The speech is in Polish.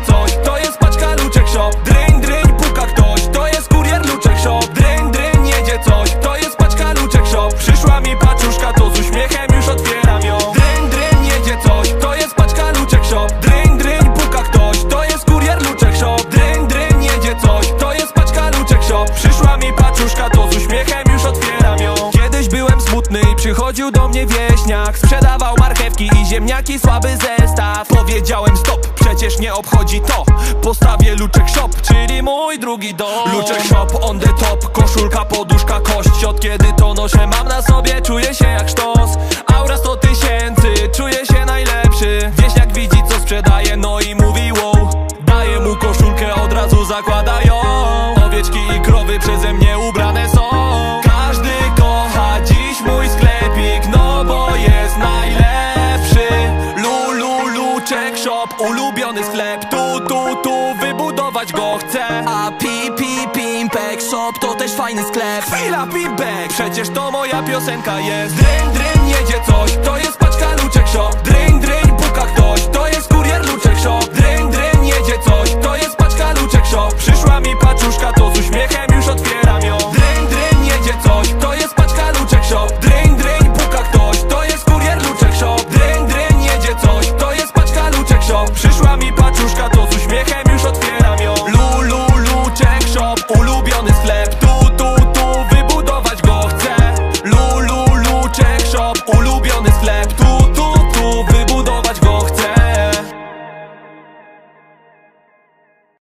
coś. To jest paczka luczek shop. Dryń, dryń, puka ktoś. To jest kurier luczek shop. Dryń, dryń, jedzie coś. To jest paczka luczek shop. Przyszła mi paczuszka, to z uśmiechem już otwieram ją. Dryń, dryń, jedzie coś. To jest paczka luczek shop. Dryń, dryń, puka ktoś. To jest kurier luczek shop. Dryń, dryń, jedzie coś. To jest paczka luczek shop. Przyszła mi paczuszka, to z uśmiechem już otwieram ją. Kiedyś byłem smutny i przychodził do mnie wieśniak. Sprzedawał marchewki i ziemniaki, słaby zestaw. Powiedziałem stop przecież nie obchodzi to. Postawię Luczek Shop, czyli mój drugi dom. Luczek Shop on the top, koszulka, poduszka, kość. Od kiedy to noszę mam na sobie, czuję się jak sztos. Aura 100 tysięcy, czuję się najlepszy. Wieśniak widzi co sprzedaje, no i mówi wow. Daję mu koszulkę, od razu zakładają Owieczki i krowy przeze mnie ubrane Shop, ulubiony sklep Tu, tu, tu, wybudować go chcę. A pi, pi, pimpek shop to też fajny sklep. Chwila, Pimpek, przecież to moja piosenka jest. Dryn, dryn, jedzie coś, to jest paczka Luczek Shop. Dryn,